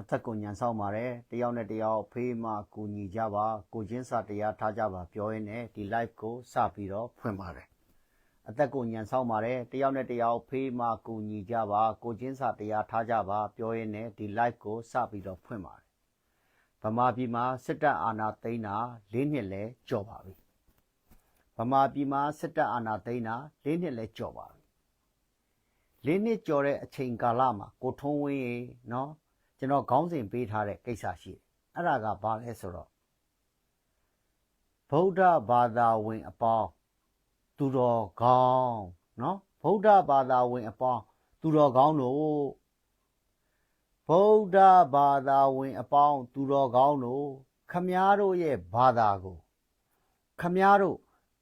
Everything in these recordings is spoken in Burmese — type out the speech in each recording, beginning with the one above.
အသက်ကိုညံဆောင်ပါတယ်တယောက်နဲ့တယောက်ဖေးမှကူညီကြပါကိုချင်းစာတရားထားကြပါပြောရင်းနဲ့ဒီ live ကိုစပြီးတော့ဖွင့်ပါတယ်အသက်ကိုညံဆောင်ပါတယ်တယောက်နဲ့တယောက်ဖေးမှကူညီကြပါကိုချင်းစာတရားထားကြပါပြောရင်းနဲ့ဒီ live ကိုစပြီးတော့ဖွင့်ပါတယ်ဗမာပြည်မှာစစ်တပ်အာဏာသိမ်းတာ၄နှစ်လဲကြော်ပါပြီဗမာပြည်မှာစစ်တပ်အာဏာသိမ်းတာ၄နှစ်လဲကြော်ပါပြီ၄နှစ်ကြော်တဲ့အချိန်ကာလမှာကိုထုံးဝင်းရေနော် ကျွန်တော်ခေါင်းစဉ်ပေးထားတဲ့ကိစ္စရှိတယ်အဲ့ဒါကဘာလဲဆိုတော့ဗုဒ္ဓဘာသာဝင်အပေါင်းသူတော်ကောင်းနော်ဗုဒ္ဓဘာသာဝင်အပေါင်းသူတော်ကောင်းတို့ဗုဒ္ဓဘာသာဝင်အပေါင်းသူတော်ကောင်းတို့ခမားတို့ရဲ့ဘာသာကိုခမားတို့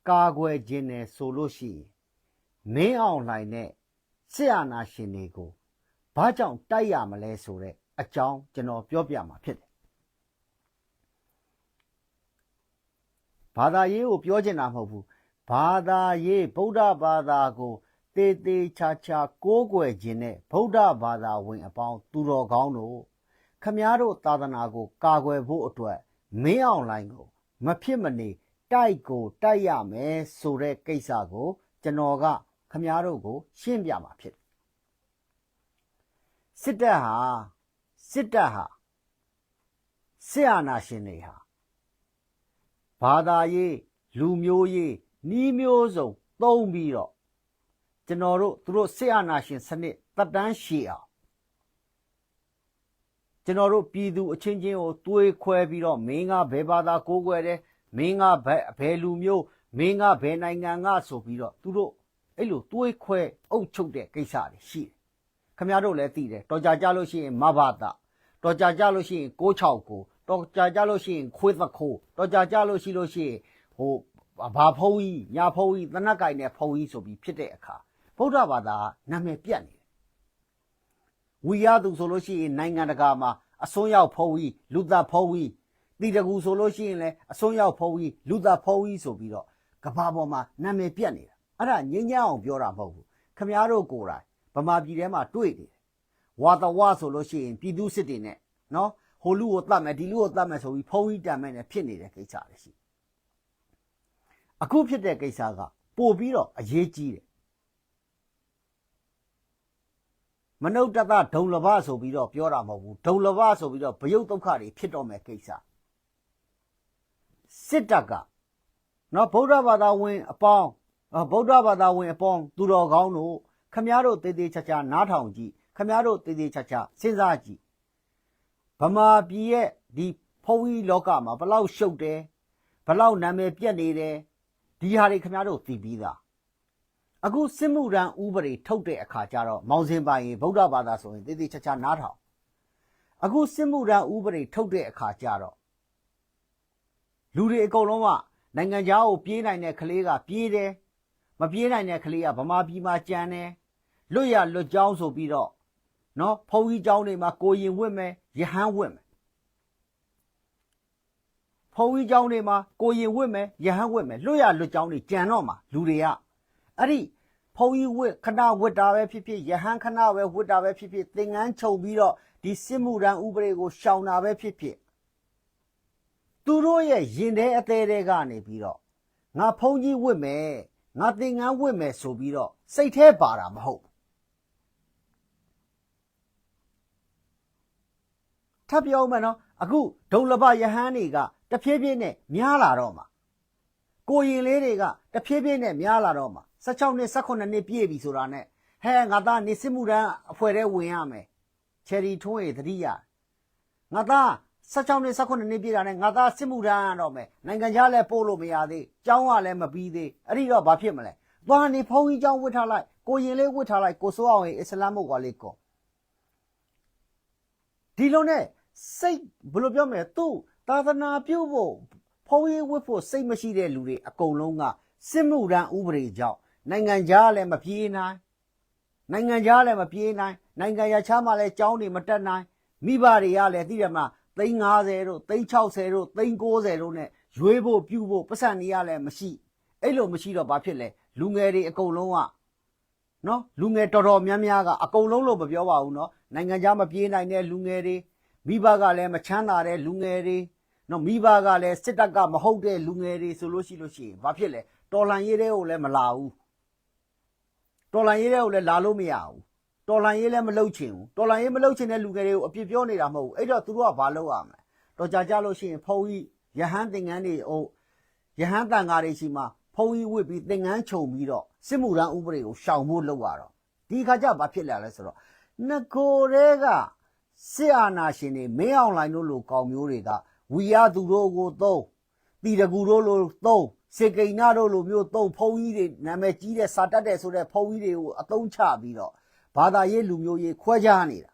ကာကွယ်ခြင်းနဲ့ဆိုလို့ရှိရင်မင်းအောင်လှိုင်နဲ့ဆရာနာရှင်တွေကိုဘာကြောင့်တိုက်ရမလဲဆိုတော့ အကြောင်းကျွန်တော်ပြောပြမှာဖြစ်တယ်။ဘာသာရေးကိုပြောချင်တာမဟုတ်ဘူး။ဘာသာရေးဗုဒ္ဓဘာသာကိုတေးသေးချာချာကိုးကွယ်ခြင်းနဲ့ဗုဒ္ဓဘာသာဝင်အပေါင်းသူတော်ကောင်းတို့ခမားတို့သာသနာကို ကာကွယ်ဖို့အတွက်မင်းအောင်လိုင်းကို မဖြစ်မနေတိုက်ကိုတိုက်ရမယ်ဆိုတဲ့ကိစ္စကို ကျွန်တော်ကခမားတို့ကို ရှင်းပြမှာဖြစ်တယ်။စစ်တပ်ဟာ စစ်တပ်ဟာစစ်အာဏာရှင်တွေဟာဘာသာရေးလူမျိုးရေးနှီးမျိုးစုံသုံးပြီးတော့ကျွန်တော်တို့သူတို့စစ်အာဏာရှင်စနစ်တပ်တန်းရှည်အောင်ကျွန်တော်တို့ပြည်သူအချင်းချင်းကိုတွေးခွဲပြီးတော့မင်းကဘယ်ဘာသာကိုးကွယ်တယ်မင်းကဘယ်ဘယ်လူမျိုးမင်းကဘယ်နိုင်ငံကဆိုပြီးတော့သူတို့အဲ့လိုတွေးခွဲအုပ်ချုပ်တဲ့ကိစ္စတွေရှိတယ် ခမရတို့လည်းသိတယ်တော်ကြကြလို့ရှိရင်မဘာသာတော်ကြကြလို့ရှိရင်669တော်ကြကြလို့ရှိရင်ခွေးသခိုးတော်ကြကြလို့ရှိလို့ရှိရင်ဟိုဘာဖုံးကြီးညာဖုံးကြီးသနက်ကင်နဲ့ဖုံးကြီးဆိုပြီးဖြစ်တဲ့အခါဗုဒ္ဓဘာသာနာမည်ပြတ်နေတယ်ဝီရသူဆိုလို့ရှိရင်နိုင်ငံတကာမှာအစွန်းရောက်ဖုံးကြီးလူသက်ဖုံးကြီးတီတကူဆိုလို့ရှိရင်လည်းအစွန်းရောက်ဖုံးကြီးလူသက်ဖုံးကြီးဆိုပြီးတော့ကဘာပေါ်မှာနာမည်ပြတ်နေတာအဲ့ဒါငင်းညအောင်ပြောတာမဟုတ်ဘူးခမည်းတော်ကိုယ်တိုင် ဗမာပြည်ထဲမှာတွေ့နေတယ်ဝါတဝဆိုလို့ရှိရင်ပြည်သူစစ်တွေနဲ့နော်ဟိုလူကိုတတ်မယ်ဒီလူကိုတတ်မယ်ဆိုပြီးဖုံးကြီးတန်မဲ့နဲ့ဖြစ်နေတဲ့ကိစ္စတွေရှိအခုဖြစ်တဲ့ကိစ္စကပို့ပြီးတော့အရေးကြီးတယ်မနုဿတဒုံလဘဆိုပြီးတော့ပြောတာမဟုတ်ဘူးဒုံလဘဆိုပြီးတော့ဘယုတ်ဒုက္ခတွေဖြစ်တော့မယ်ကိစ္စစစ်တပ်ကနော်ဗုဒ္ဓဘာသာဝင်အပေါင်းဗုဒ္ဓဘာသာဝင်အပေါင်းသူတော်ကောင်းတို့ ခမည်းတော်တေးသေးချာချာနားထောင်ကြည့်ခမည်းတော်တေးသေးချာချာစဉ်းစားကြည့်ဗမာပြည်ရဲ့ဒီဖုံးကြီးလောကမှာဘလောက်ရှုပ်တယ်ဘလောက်နာမည်ပြက်နေတယ်ဒီဟာတွေခင်ဗျားတို့သိပြီးသားအခုစစ်မှုရန်ဥပဒေထုတ်တဲ့အခါကျတော့မောင်စင်ပိုင်ဗုဒ္ဓဘာသာဆိုရင်တေးသေးချာချာနားထောင်အခုစစ်မှုရန်ဥပဒေထုတ်တဲ့အခါကျတော့လူတွေအကုန်လုံးကနိုင်ငံခြားကိုပြေးနိုင်တဲ့ကလေးကပြေးတယ်မပြေးနိုင်တဲ့ကလေးကဗမာပြည်မှာကြံတယ် လွတ်ရလွတ်ကြောင်းဆိုပြီးတော့နော်ဘုန်းကြီးကျောင်းတွေမှာကိုရင်ဝတ်မယ်ယဟန်ဝတ်မယ်ဘုန်းကြီးကျောင်းတွေမှာကိုရင်ဝတ်မယ်ယဟန်ဝတ်မယ်လွတ်ရလွတ်ကြောင်းတွေကြံတော့မှာလူတွေကအဲ့ဒီဘုန်းကြီးဝတ်ခဏဝတ်တာပဲဖြစ်ဖြစ်ယဟန်ခဏပဲဝတ်တာပဲဖြစ်ဖြစ်သင်္ကန်းချုပ်ပြီးတော့ဒီစစ်မှုရန်ဥပဒေကိုရှောင်တာပဲဖြစ်ဖြစ်သူတို့ရဲ့ရင်တဲ့အသေးတွေကနေပြီးတော့ငါဖုန်းကြီးဝတ်မယ်ငါသင်္ကန်းဝတ်မယ်ဆိုပြီးတော့စိတ်แท้ပါတာမဟုတ် ထပ်ပြောမယ်နော်အခုဒုံလဘယဟန်တွေကတဖြည်းဖြည်းနဲ့များလာတော့မှာကိုရင်လေးတွေကတဖြည်းဖြည်းနဲ့များလာတော့မှာ16နှစ်18နှစ်ပြည့်ပြီဆိုတာနဲ့ဟဲငါသားနေစစ်မှုတန်းအဖွဲ့ထဲဝင်ရမယ်ချယ်ရီထွန်းရေသတိရငါသား16နှစ်18နှစ်ပြည့်တာနဲ့ငါသားစစ်မှုတန်းရတော့မယ်နိုင်ငံခြားလည်းပို့လို့မရသေးကျောင်းကလည်းမပြီးသေးအဲ့ဒီတော့ဘာဖြစ်မလဲသွားနေဖုန်းကြီးကျောင်းဝတ်ထားလိုက်ကိုရင်လေးဝတ်ထားလိုက်ကိုစိုးအောင်ရေအစ္စလာမ်မုတ်ကလေးကောဒီလိုနဲ့ စိတ်ဘယ်လိုပြောမလဲသူ့သာသနာပြုဖို့ဖုံးရေးဝတ်ဖို့စိတ်မရှိတဲ့လူတွေအကုန်လုံးကစစ်မှုရန်ဥပဒေကြောင့်နိုင်ငံခြားလည်းမပြေးနိုင်နိုင်ငံခြားလည်းမပြေးနိုင်နိုင်ငံရခြားမှလည်းကြောင်းတွေမတက်နိုင်မိဘတွေကလည်းသိတယ်မလားသိန်း50တို့သိန်း60တို့သိန်း90တို့နဲ့ရွေးဖို့ပြုဖို့ပတ်စံနေရလည်းမရှိအဲ့လိုမရှိတော့ဘာဖြစ်လဲလူငယ်တွေအကုန်လုံးကနော်လူငယ်တော်တော်များများကအကုန်လုံးလို့မပြောပါဘူးနော်နိုင်ငံခြားမပြေးနိုင်တဲ့လူငယ်တွေ မိဘကလည်းမချမ်းသာတဲ့လူငယ်တွေနော်မိဘကလည်းစစ်တပ်ကမဟုတ်တဲ့လူငယ်တွေဆိုလို့ရှိလို့ရှိရင်ဘာဖြစ်လဲတော်လန်ရေးတွေကိုလည်းမလာဘူးတော်လန်ရေးတွေကိုလည်းလာလို့မရဘူးတော်လန်ရေးလည်းမလုပ်ချင်ဘူးတော်လန်ရေးမလုပ်ချင်တဲ့လူငယ်တွေကိုအပြစ်ပြောနေတာမဟုတ်ဘူးအဲ့တော့သူတို့ကဘာလုပ်ရမလဲတော်ကြကြလို့ရှိရင်ဖုန်းကြီးရဟန်းသင်္ကန်းတွေဟိုရဟန်းတန်ဃာတွေရှိမှဖုန်းကြီးဝစ်ပြီးသင်္ကန်းခြုံပြီးတော့စစ်မှုရန်ဥပဒေကိုရှောင်ဖို့လုပ်ရတော့ဒီခါကျဘာဖြစ်လာလဲဆိုတော့ငကိုတွေက စစ်အာဏာရှင်တွေမင်းအောင်လိုင်းတို့လိုကောင်မျိုးတွေကဝီရသူတို့ကိုသုံးတီတကူတို့လိုသုံးစေကိန်းနာတို့လိုမျိုးသုံးဖုန်းကြီးတွေနာမည်ကြီးတဲ့စာတက်တဲ့ဆိုတဲ့ဖုန်းကြီးတွေကိုအသုံးချပြီးတော့ဘာသာရေးလူမျိုးရေးခွဲခြားနေတာ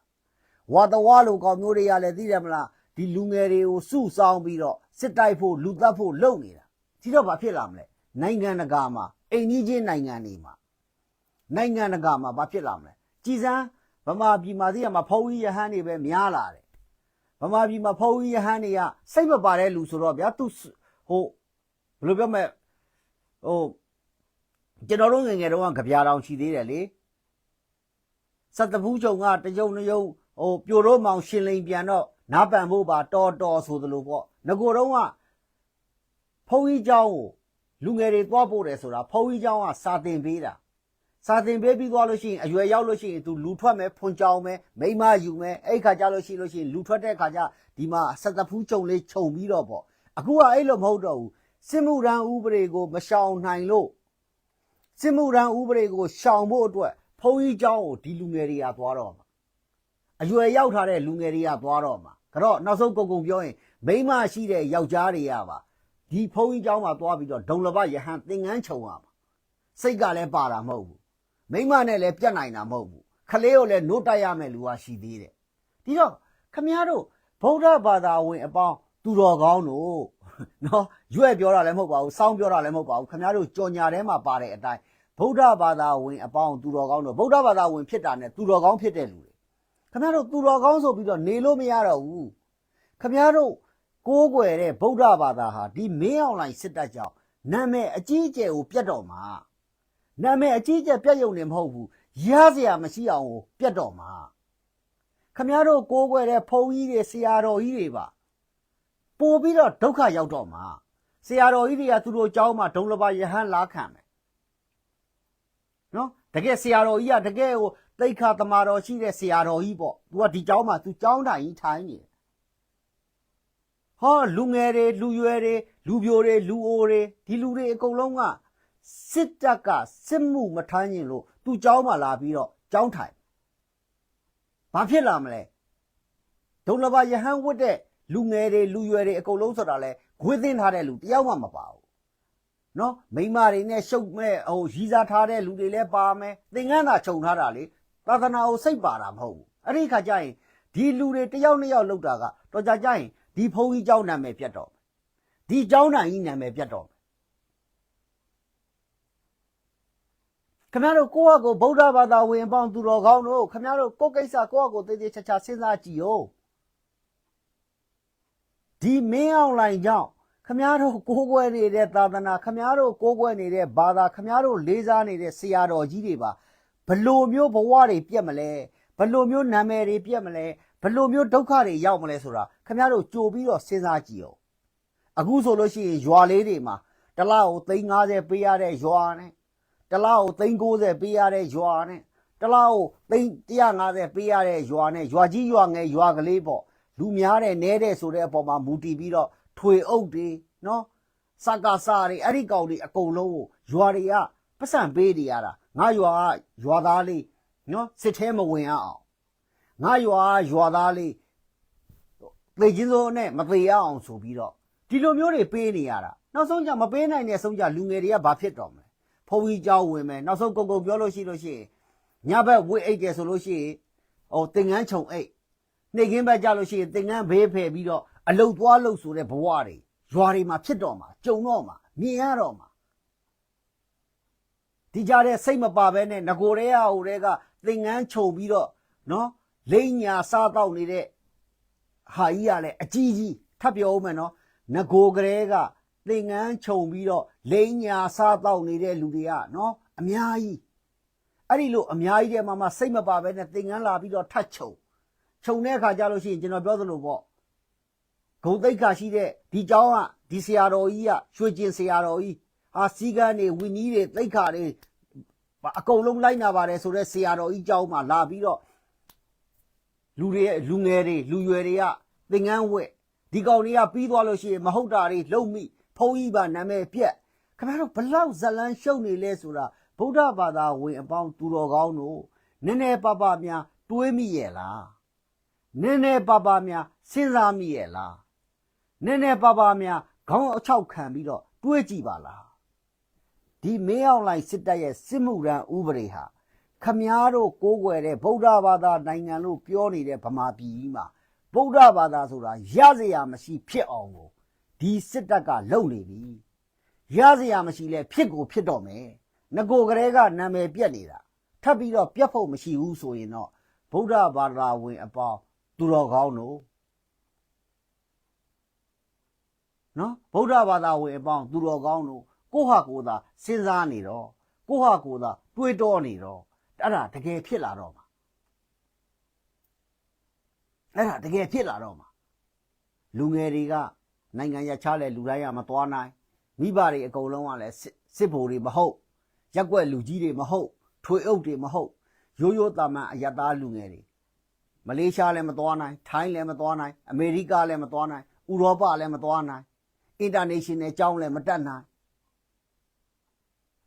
ဝါတဝါလိုကောင်မျိုးတွေကလည်းသိတယ်မလားဒီလူငယ်တွေကိုစုဆောင်းပြီးတော့စစ်တိုက်ဖို့လူသက်ဖို့လုပ်နေတာဒီတော့ဘာဖြစ်လာမလဲနိုင်ငံတကာမှာအိမ်ကြီးချင်းနိုင်ငံတွေမှာနိုင်ငံတကာမှာဘာဖြစ်လာမလဲကြည်စမ်း ဗမာပြည်မှာသိရမှာဖုန်းကြီးရဟန်းတွေပဲများလာတယ် ဗမာပြည်မှာဖုန်းကြီးရဟန်းတွေကစိတ်မပါတဲ့လူဆိုတော့ဗျာသူဟိုဘယ်လိုပြောမလဲဟိုကျွန်တော်တို့ငယ်ငယ်တုန်းကကြပြာတောင်ရှိသေးတယ်လေစက်တပူးချုပ်ကတကြုံနယုံဟိုပြိုတော့မောင်ရှင်လိန်ပြန်တော့နားပန်ဖို့ပါတော်တော်ဆိုသလိုပေါ့ငကိုတုံးကဖုန်းကြီးเจ้าကိုလူငယ်တွေသွားပို့တယ်ဆိုတာဖုန်းကြီးเจ้าကစာတင်ပေးတာ စာသင်ပေးပြီးသွားလို့ရှိရင်အရွယ်ရောက်လို့ရှိရင် तू လူထွက်မယ်ဖွန်ကြောင်မယ်မိန်းမယူမယ်အဲ့ခါကျလို့ရှိလို့ရှိရင်လူထွက်တဲ့ခါကျဒီမှာဆက်တဖူးချုံလေးခြုံပြီးတော့ပေါ့အခုကအဲ့လိုမဟုတ်တော့ဘူးစစ်မှုရန်ဥပဒေကိုမရှောင်နိုင်လို့စစ်မှုရန်ဥပဒေကိုရှောင်ဖို့အတွက်ဖုန်းကြီးเจ้าကိုဒီလူငယ်တွေကသွားတော့မှာအရွယ်ရောက်ထားတဲ့လူငယ်တွေကသွားတော့မှာကတော့နောက်ဆုံးကုန်ကုန်ပြောရင်မိန်းမရှိတဲ့ယောက်ျားတွေကပါဒီဖုန်းကြီးเจ้าမှာသွားပြီးတော့ဒုံလဘယဟန်သင်္ကန်းခြုံရမှာစိတ်ကလည်းပါတာမဟုတ်ဘူး မိမနဲ့လည်းပြတ်နိုင်တာမဟုတ်ဘူးခလေးကိုလည်းနို့တိုက်ရမယ်လူကရှိသေးတယ်ဒီတော့ခမည်းတော်ဗုဒ္ဓဘာသာဝင်အပေါင်းသူတော်ကောင်းတို့နော်ရွက်ပြောတာလည်းမဟုတ်ပါဘူးစောင်းပြောတာလည်းမဟုတ်ပါဘူးခမည်းတော်ကြော်ညာထဲမှာပါတဲ့အတိုင်းဗုဒ္ဓဘာသာဝင်အပေါင်းသူတော်ကောင်းတို့ဗုဒ္ဓဘာသာဝင်ဖြစ်တာနဲ့သူတော်ကောင်းဖြစ်တဲ့လူတွေခမည်းတော်သူတော်ကောင်းဆိုပြီးတော့နေလို့မရတော့ဘူးခမည်းတော်ကိုးကွယ်တဲ့ဗုဒ္ဓဘာသာဟာဒီမင်းအောင်လိုင်စစ်တပ်ကြောင့်နာမည်အကြီးအကျယ်ကိုပြတ်တော့မှာ နာမည်အကြီးအကျယ်ပြတ်ယုံနေမဟုတ်ဘူးရစရာမရှိအောင်ကိုပြတ်တော့မှာခမည်းတော်ကိုးကွယ်တဲ့ဖုန်းကြီးတွေဆရာတော်ကြီးတွေပါပို့ပြီးတော့ဒုက္ခရောက်တော့မှာဆရာတော်ကြီးတွေကသူတို့เจ้าမှာဒုံလဘယဟန်လာခံမယ်နော်တကယ်ဆရာတော်ကြီးကတကယ်ကိုတိတ်ခါတမာတော်ရှိတဲ့ဆရာတော်ကြီးပေါ့ तू ကဒီเจ้าမှာ तू เจ้าတိုင်ကြီးထိုင်နေတယ်ဟောလူငယ်တွေလူရွယ်တွေလူပြိုတွေလူအိုတွေဒီလူတွေအကုန်လုံးက စစ်တပ်ကစစ်မှုမထမ်းရင်လို့သူเจ้าမှလာပြီးတော့เจ้าထိုင်ဘာဖြစ်လာမလဲဒုလဘယဟန်ဝတ်တဲ့လူငယ်တွေလူရွယ်တွေအကုန်လုံးဆိုတာလဲဂွေးသင်းထားတဲ့လူတယောက်မှမပါဘူးနော်မိန်းမတွေနဲ့ရှုပ်မဲ့ဟိုရီးစားထားတဲ့လူတွေလည်းပါမယ်သင်္ကန်းသာခြုံထားတာလေသာသနာကိုစိတ်ပါတာမဟုတ်ဘူးအဲ့ဒီခါကျရင်ဒီလူတွေတယောက်နှစ်ယောက်လောက်တာကတော်ကြကြရင်ဒီဘုန်းကြီးเจ้าနာမည်ပြတ်တော့မယ်ဒီเจ้าနိုင်ကြီးနာမည်ပြတ်တော့ ခင်ဗျားတို့ကိုယ့်အကိုဗုဒ္ဓဘာသာဝင်အပေါင်းသူတော်ကောင်းတို့ခင်ဗျားတို့ကိုယ့်ကိစ္စကိုယ့်အကိုတည်တည်ချာချာစဉ်းစားကြည့်ဦးဒီမင်းအောင်လိုင်ကြောင့်ခင်ဗျားတို့ကိုးကွယ်နေတဲ့သာသနာခင်ဗျားတို့ကိုးကွယ်နေတဲ့ဘာသာခင်ဗျားတို့လေးစားနေတဲ့ဆရာတော်ကြီးတွေပါဘလို့မျိုးဘဝတွေပြတ်မလဲဘလို့မျိုးနာမည်တွေပြတ်မလဲဘလို့မျိုးဒုက္ခတွေရောက်မလဲဆိုတာခင်ဗျားတို့ကြိုပြီးတော့စဉ်းစားကြည့်ဦးအခုဆိုလို့ရှိရင်ရွာလေးတွေမှာတစ်လားကို350ပေးရတဲ့ရွာနဲ့ တလားကို390ပေးရတဲ့ရွာနဲ့တလားကို350ပေးရတဲ့ရွာနဲ့ရွာကြီးရွာငယ်ရွာကလေးပေါ့လူများတဲ့နဲတဲ့ဆိုတဲ့အပေါ်မှာမူတည်ပြီးတော့ထွေအုပ်တွေနော်စကားစာတွေအဲ့ဒီကောင်တွေအကုန်လုံးကိုရွာတွေကပတ်စံပေးနေရတာငါရွာကရွာသားလေးနော်စစ်ထဲမဝင်ရအောင်ငါရွာကရွာသားလေးသေချင်းစိုးနဲ့မသေးရအောင်ဆိုပြီးတော့ဒီလိုမျိုးတွေပေးနေရတာနောက်ဆုံးကြမပေးနိုင်တဲ့အဆုံးကြလူငယ်တွေကဘာဖြစ်တော့မလဲ ဖုန်းကြီးကြောင်းဝင်မယ်နောက်ဆုံးကုတ်ကုတ်ပြောလို့ရှိလို့ရှိရင်ညဘက်ဝိတ်အိတ်တယ်ဆိုလို့ရှိရင်ဟိုတင်ငန်းခြုံအိတ်နှိတ်ခင်းဘက်ကြလို့ရှိရင်တင်ငန်းဘေးဖယ်ပြီးတော့အလုတ်သွားလုတ်ဆိုတဲ့ဘဝတွေရွာတွေမှာဖြစ်တော့မှာကြုံတော့မှာမြင်ရတော့မှာဒီကြတဲ့စိတ်မပါဘဲနဲ့ငကိုရဲရဟိုတဲကသင်ငန်းခြုံပြီးတော့နော်လိန်ညာစားတော့နေတဲ့ဟာကြီးကလည်းအကြီးကြီးထပ်ပြောဦးမယ်နော်ငကိုကလေးက သင်ငန်းခြုံပြီးတော့လိန်ညာစားတော့နေတဲ့လူတွေကနော်အများကြီးအဲ့ဒီလိုအများကြီးတဲ့မှာမှစိတ်မပါဘဲနဲ့သင်ငန်းလာပြီးတော့ထတ်ချုံ ခြုံတဲ့အခါကျလို့ရှိရင်ကျွန်တော်ပြောသလိုပေါ့ဂုံတိတ်ခါရှိတဲ့ဒီเจ้าကဒီဆရာတော်ကြီးကရွှေကျင်ဆရာတော်ကြီးဟာစီကန်းနေဝီနီးတွေတိတ်ခါတွေအကုန်လုံးလိုက်နာပါတယ်ဆိုတော့ဆရာတော်ကြီးเจ้าမှလာပြီးတော့လူတွေရဲ့လူငယ်တွေလူရွယ်တွေကသင်္ကန်းဝက်ဒီကောင်တွေကပြီးသွားလို့ရှိရင်မဟုတ်တာတွေလုံမိ ဖုံးကြီးပါနာမည်ပြက်ခင်ဗျားတို့ဘလောက်ဇလန်းရှုပ်နေလဲဆိုတာဗုဒ္ဓဘာသာဝင်အပေါင်းသူတော်ကောင်းတို့နည်းနည်းပါးပါးများတွေးမိရဲ့လားနည်းနည်းပါးပါးများစဉ်းစားမိရဲ့လားနည်းနည်းပါးပါးများခေါင်းအချောက်ခံပြီးတော့တွေးကြည့်ပါလားဒီမင်းအောင်လိုက်စစ်တပ်ရဲ့စစ်မှုရန်ဥပဒေဟာခမားတို့ကိုးကွယ်တဲ့ဗုဒ္ဓဘာသာနိုင်ငံလို့ပြောနေတဲ့ဗမာပြည်ကြီးမှာဗုဒ္ဓဘာသာဆိုတာရစရာမရှိဖြစ်အောင်ကို ဒီစစ်တပ်ကလုပ်နေပြီရစရာမရှိလဲဖြစ်ကိုဖြစ်တော့မယ်ငကိုကလေးကနာမည်ပြက်နေတာထပ်ပြီးတော့ပြက်ဖို့မရှိဘူးဆိုရင်တော့ဗုဒ္ဓဘာသာဝင်အပေါင်းသူတော်ကောင်းတို့နော်ဗုဒ္ဓဘာသာဝင်အပေါင်းသူတော်ကောင်းတို့ကိုယ့်ဟာကိုယ်သာစဉ်းစားနေတော့ကိုယ့်ဟာကိုယ်သာတွေးတောနေတော့အဲ့ဒါတကယ်ဖြစ်လာတော့မှာအဲ့ဒါတကယ်ဖြစ်လာတော့မှာလူငယ်တွေက နိုင်ငံရခြားလဲလူတိုင်းကမသွားနိုင်မိဘတွေအကုန်လုံးကလည်းစစ်စစ်ဗိုလ်တွေမဟုတ်ရက်ွက်လူကြီးတွေမဟုတ်ထွေအုပ်တွေမဟုတ်ရိုးရိုးသားမှန်အယက်သားလူငယ်တွေမလေးရှားလည်းမသွားနိုင်ထိုင်းလည်းမသွားနိုင်အမေရိကလည်းမသွားနိုင်ဥရောပလည်းမသွားနိုင်အင်တာနေရှင်နယ်ကျောင်းလည်းမတက်နိုင်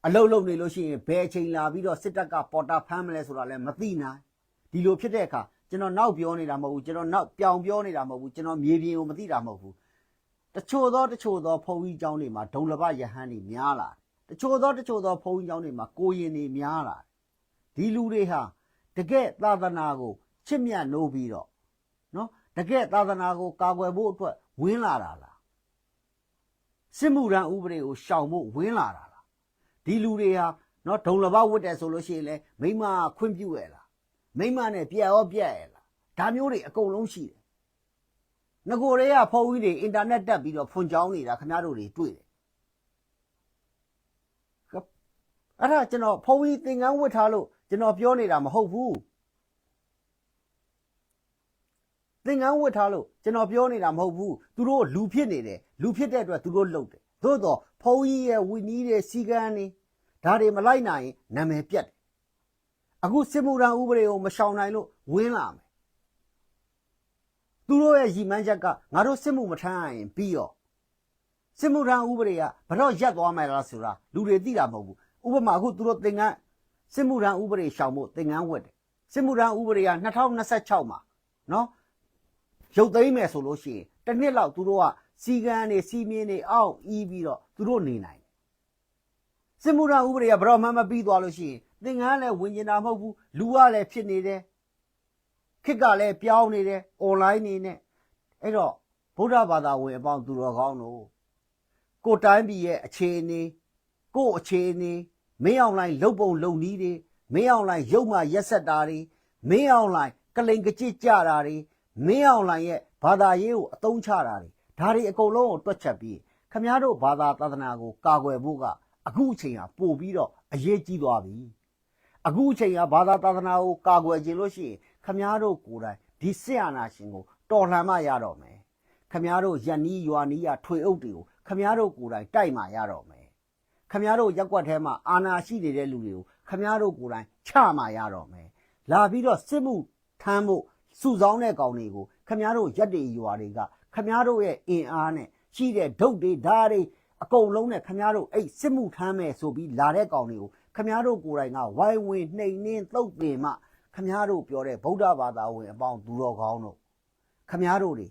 အလုံးလုံးနေလို့ရှိရင်ဘယ်အချိန်လာပြီးတော့စစ်တပ်ကပေါ်တာဖမ်းမလဲဆိုတာလည်းမသိနိုင်ဒီလိုဖြစ်တဲ့အခါကျွန်တော်နောက်ပြောနေတာမဟုတ်ဘူးကျွန်တော်နောက်ပြောင်ပြောနေတာမဟုတ်ဘူးကျွန်တော်မြေပြင်ကိုမသိတာမဟုတ်ဘူး တချို့သောတချို့သောဖုန်ကြီးကျောင်းတွေမှာဒုံလဘယဟန်တွေများလာတချို့သောတချို့သောဖုန်ကြီးကျောင်းတွေမှာကိုရင်တွေများလာဒီလူတွေဟာတကယ်သာသနာကိုချစ်မြတ်နိုးပြီးတော့နော်တကယ်သာသနာကိုကာကွယ်ဖို့အတွက်ဝင်းလာတာလားစစ်မှုရန်ဥပဒေကိုရှောင်ဖို့ဝင်းလာတာလားဒီလူတွေဟာနော်ဒုံလဘဝတ်တယ်ဆိုလို့ရှိရင်လေမိမခွင့်ပြုရလားမိမနဲ့ပြက်ရောပြက်ရလားဒါမျိုးတွေအကုန်လုံးရှိတယ် ငကိုတွေကဖုန်းကြီးတွေအင်တာနက်တက်ပြီးတော့ဖွန်ကြောင်းနေတာခင်ဗျားတို့တွေတွေ့တယ်အဲ့ဒါကျွန်တော်ဖုန်းကြီးသင်္ကန်းဝတ်ထားလို့ကျွန်တော်ပြောနေတာမဟုတ်ဘူးသင်္ကန်းဝတ်ထားလို့ကျွန်တော်ပြောနေတာမဟုတ်ဘူးသူတို့လူဖြစ်နေတယ်လူဖြစ်တဲ့အတွက်သူတို့လှုပ်တယ်သို့တော့ဖုန်းကြီးရဲ့ဝီနီးတဲ့စီကန်းနေဒါတွေမလိုက်နိုင်ရင်နာမည်ပြတ်တယ်အခုစစ်မှုရန်ဥပဒေကိုမရှောင်နိုင်လို့ဝင်းလာမယ် သူတို့ရဲ့ရည်မှန်းချက်ကငါတို့စစ်မှုမထမ်းရရင်ပြီးရောစစ်မှုထမ်းဥပဒေကဘတော့ရက်သွားမယ်လားဆိုတာလူတွေသိတာမဟုတ်ဘူးဥပမာအခုသူတို့သင်္ကန်းစစ်မှုထမ်းဥပဒေရှောင်ဖို့သင်္ကန်းဝတ်တယ်စစ်မှုထမ်းဥပဒေက2026မှာနော်ရုပ်သိမ်းမယ်ဆိုလို့ရှိရင်တစ်နှစ်လောက်သူတို့ကစီကံနေစီမင်းနေအောက်အီးပြီးတော့သူတို့နေနိုင်တယ်စစ်မှုထမ်းဥပဒေကဘယ်တော့မှမပြီးသွားလို့ရှိရင်သင်္ကန်းလည်းဝင်ကျင်တာမဟုတ်ဘူးလူကလည်းဖြစ်နေတယ် ခစ်ကလည်းပြောင်းနေတယ် online နေနဲ့အဲ့တော့ဗုဒ္ဓဘာသာဝင်အပေါင်းသူတော်ကောင်းတို့ကိုယ်တိုင်းပြည်ရဲ့အခြေအနေကို့အခြေအနေမင်းအောင်လိုင်းလုတ်ပုံလုံနီးတွေမင်းအောင်လိုင်းရုပ်မှရက်ဆက်တာတွေမင်းအောင်လိုင်းကလိန်ကကြစ်ကြတာတွေမင်းအောင်လိုင်းရဲ့ဘာသာရေးကိုအသုံးချတာတွေဒါတွေအကုန်လုံးကိုတွက်ချက်ပြီးခမည်းတော်ဘာသာသာသနာကိုကာကွယ်ဖို့ကအခုအချိန်ကပို့ပြီးတော့အရေးကြီးသွားပြီအခုအချိန်ကဘာသာသာသနာကိုကာကွယ်ခြင်းလို့ရှိရင် ခမည်းတော်ကိုယ်တိုင်ဒီစစ်အာဏာရှင်ကိုတော်လှန်မှရတော့မယ်ခမည်းတော်ယန်နီးရွာနီးရထွေအုပ်တွေကိုခမည်းတော်ကိုယ်တိုင်တိုက်မှရတော့မယ်ခမည်းတော်ရက်ကွက်ထဲမှာအာနာရှိနေတဲ့လူတွေကိုခမည်းတော်ကိုယ်တိုင်ချမှရတော့မယ်လာပြီးတော့စစ်မှုထမ်းဖို့စုဆောင်းတဲ့ကောင်တွေကိုခမည်းတော်ရက်တွေရွာတွေကခမည်းတော်ရဲ့အင်အားနဲ့ရှိတဲ့ဒုတ်တွေဓာတ်တွေအကုန်လုံးနဲ့ခမည်းတော်အဲ့စစ်မှုထမ်းမယ်ဆိုပြီးလာတဲ့ကောင်တွေကိုခမည်းတော်ကိုယ်တိုင်ကဝိုင်းဝန်းနှိမ်နှင်းသုတ်ပင်မှ ခမည်းတော်ပြောတဲ့ဗုဒ္ဓဘာသာဝင်အပေါင်းသူတော်ကောင်းတို့ခမည်းတော်တွေ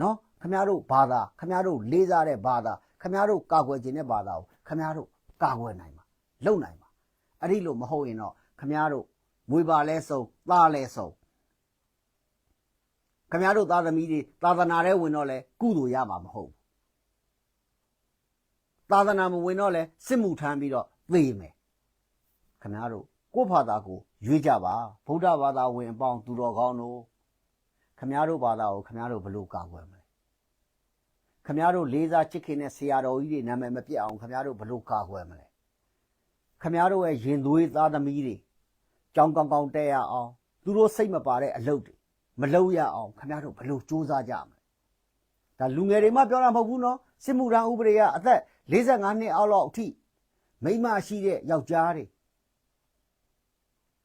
နော်ခမည်းတော်ဘာသာခမည်းတော်လေးစားတဲ့ဘာသာခမည်းတော်ကာကွယ်ခြင်းတဲ့ဘာသာကိုခမည်းတော်ကာကွယ်နိုင်မှာလုံနိုင်မှာအဲ့ဒီလိုမဟုတ်ရင်တော့ခမားတို့မွေပါလဲစုံသားလဲစုံခမားတို့သားသမီးတွေသာသနာထဲဝင်တော့လဲကုသိုလ်ရမှာမဟုတ်ဘူးသာသနာမဝင်တော့လဲစစ်မှုထမ်းပြီးတော့သေမယ်ခမားတို့ ကိုယ့်ဘာသာကိုရွေးကြပါဗုဒ္ဓဘာသာဝင်အပေါင်းသူတော်ကောင်းတို့ခမားတို့ဘာသာကိုခမားတို့ဘယ်လိုကာကွယ်မလဲခမားတို့လေးစားချစ်ခင်တဲ့ဆရာတော်ကြီးတွေနာမည်မပြတ်အောင်ခမားတို့ဘယ်လိုကာကွယ်မလဲခမားတို့ရဲ့ရင်သွေးသားသမီးတွေကြောင်းကောင်းကောင်းတဲရအောင်သူတို့စိတ်မပါတဲ့အလုပ်တွေမလုပ်ရအောင်ခင်ဗျားတို့ဘယ်လိုစူးစမ်းကြမလဲဒါလူငယ်တွေမှပြောတာမဟုတ်ဘူးနော်စစ်မှုထမ်းဥပဒေကအသက်45နှစ်အောက်လောက်အထိမိန်းမရှိတဲ့ယောက်ျားတွေ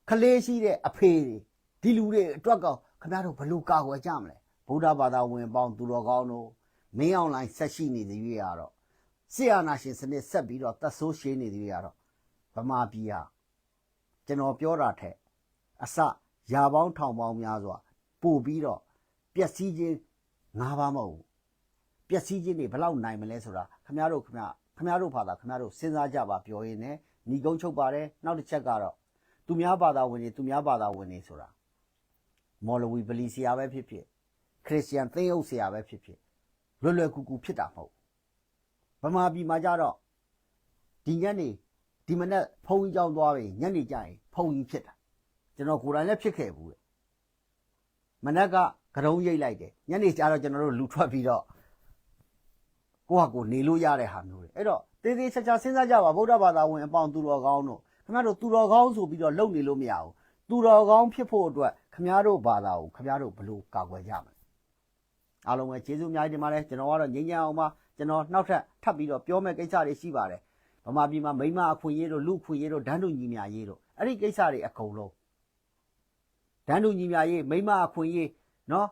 ကလေးရှိတဲ့အဖေတွေဒီလူတွေအတွက်ကောခင်ဗျားတို့ဘယ်လိုကာကွယ်ကြမလဲဗုဒ္ဓဘာသာဝင်ပေါင်းသူတော်ကောင်းတို့မင်းအောင်လိုင်းဆက်ရှိနေသေးရတော့ဆရာနာရှင်စနစ်ဆက်ပြီးတော့သက်ဆိုးရှင်းနေသေးရတော့ဗမာပြည်ဟာကျွန်တော်ပြောတာထက်အစရာပေါင်းထောင်ပေါင်းများစွာပို့ပြီးတော့ပျက်စီးခြင်းငါးပါးမဟုတ်ဘူးပျက်စီးခြင်းတွေဘယ်လောက်နိုင်မလဲဆိုတာခင်ဗျားတို့ခင်ဗျာခင်ဗျားတို့ဘာသာခင်ဗျားတို့စဉ်းစားကြပါပြောရင်းနဲ့ညီကုန်းချုပ်ပါတယ်နောက်တစ်ချက်ကတော့ သူများဘာသာဝင်တွေသူများဘာသာဝင်တွေဆိုတာမော်လဝီပလီဆရာပဲဖြစ်ဖြစ်ခရစ်ယာန်သင်းအုပ်ဆရာပဲဖြစ်ဖြစ်လွယ်လွယ်ကူကူဖြစ်တာမဟုတ်ဘူးဗမာပြည်မှာကြတော့ဒီညနေဒီမနေ့ဖုန်းကြီးကြောင်းသွားပြီညနေကျရင်ဖုန်းကြီးဖြစ်တာကျွန်တော်ကိုယ်တိုင်လည်းဖြစ်ခဲ့ဘူးလေမနက်ကကရုံးရိတ်လိုက်တယ်ညနေကျတော့ကျွန်တော်တို့လူထွက်ပြီးတော့ကိုယ့်ဟာကိုယ်နေလို့ရတဲ့ဟာမျိုးတွေအဲ့တော့သေးသေးချာချာစဉ်းစားကြပါဗုဒ္ဓဘာသာဝင်အပေါင်းသူတော်ကောင်းတို့ ခင်ဗျားတို့သူတော်ကောင်းဆိုပြီးတော့လုံနေလို့မရဘူးသူတော်ကောင်းဖြစ်ဖို့အတွက်ခင်ဗျားတို့ဘာသာကိုခင်ဗျားတို့ဘယ်လိုကာကွယ်ကြမလဲအားလုံးပဲကျေးဇူးအများကြီးတင်ပါတယ်ကျွန်တော်ကတော့ငြိမ်းချမ်းအောင်ပါကျွန်တော်နောက်ထပ်ထပ်ပြီးတော့ပြောမယ့်ကိစ္စတွေရှိပါတယ်ဗမာပြည်မှာမိမအခွင့်အရေးတို့လူအခွင့်အရေးတို့ဒန်းတူညီမျှရေးတို့အဲ့ဒီကိစ္စတွေအကုန်လုံးဒန်းတူညီမျှရေးမိမအခွင့်အရေးနော်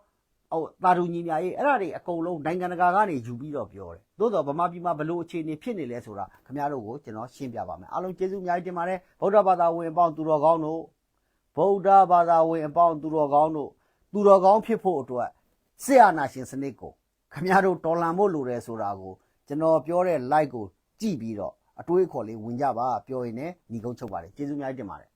ဟိုတာတူညီမျှရေးအဲ့ဒါတွေအကုန်လုံးနိုင်ငံတကာကနေယူပြီးတော့ပြောတယ်သို့တော့ဗမာပြည်မှာဘလို့အခြေအနေဖြစ်နေလဲဆိုတာခင်ဗျားတို့ကိုကျွန်တော်ရှင်းပြပါမယ်အားလုံးကျေးဇူးအများကြီးတင်ပါတယ်ဗုဒ္ဓဘာသာဝင်အပေါင်းသူတော်ကောင်းတို့ဗုဒ္ဓဘာသာဝင်အပေါင်းသူတော်ကောင်းတို့သူတော်ကောင်းဖြစ်ဖို့အတွက်ဆရာနာရှင်စနစ်ကိုခင်ဗျားတို့တော်လန်ဖို့လိုတယ်ဆိုတာကိုကျွန်တော်ပြောတဲ့ like ကိုကြည့်ပြီးတော့အတွေးအခေါ်လေးဝင်ကြပါပြောရင်လည်းညီကုန်းချုပ်ပါတယ်ကျေးဇူးအများကြီးတင်ပါတယ်